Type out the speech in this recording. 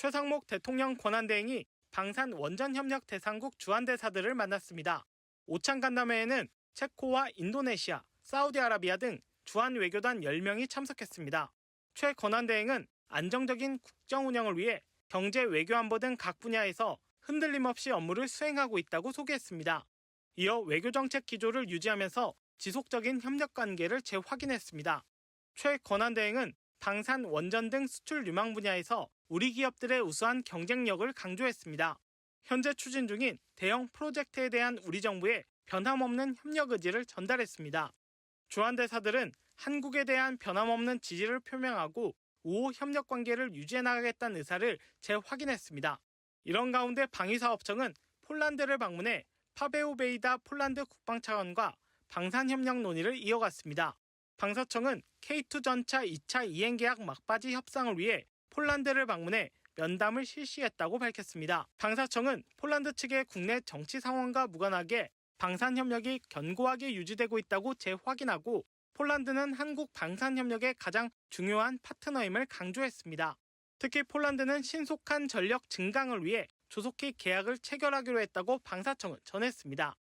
최상목 대통령 권한대행이 방산 원전협력 대상국 주한대사들을 만났습니다. 오찬 간담회에는 체코와 인도네시아, 사우디아라비아 등 주한 외교단 10명이 참석했습니다. 최 권한대행은 안정적인 국정 운영을 위해 경제, 외교 안보 등 각 분야에서 흔들림 없이 업무를 수행하고 있다고 소개했습니다. 이어 외교정책 기조를 유지하면서 지속적인 협력 관계를 재확인했습니다. 최 권한대행은 방산, 원전 등 수출 유망 분야에서 우리 기업들의 우수한 경쟁력을 강조했습니다. 현재 추진 중인 대형 프로젝트에 대한 우리 정부의 변함없는 협력 의지를 전달했습니다. 주한대사들은 한국에 대한 변함없는 지지를 표명하고 우호 협력 관계를 유지해 나가겠다는 의사를 재확인했습니다. 이런 가운데 방위사업청은 폴란드를 방문해 파베오 베이다 폴란드 국방차관과 방산협력 논의를 이어갔습니다. 방사청은 K2 전차 2차 이행 계약 막바지 협상을 위해 폴란드를 방문해 면담을 실시했다고 밝혔습니다. 방사청은 폴란드 측의 국내 정치 상황과 무관하게 방산 협력이 견고하게 유지되고 있다고 재확인하고 폴란드는 한국 방산 협력의 가장 중요한 파트너임을 강조했습니다. 특히 폴란드는 신속한 전력 증강을 위해 조속히 계약을 체결하기로 했다고 방사청은 전했습니다.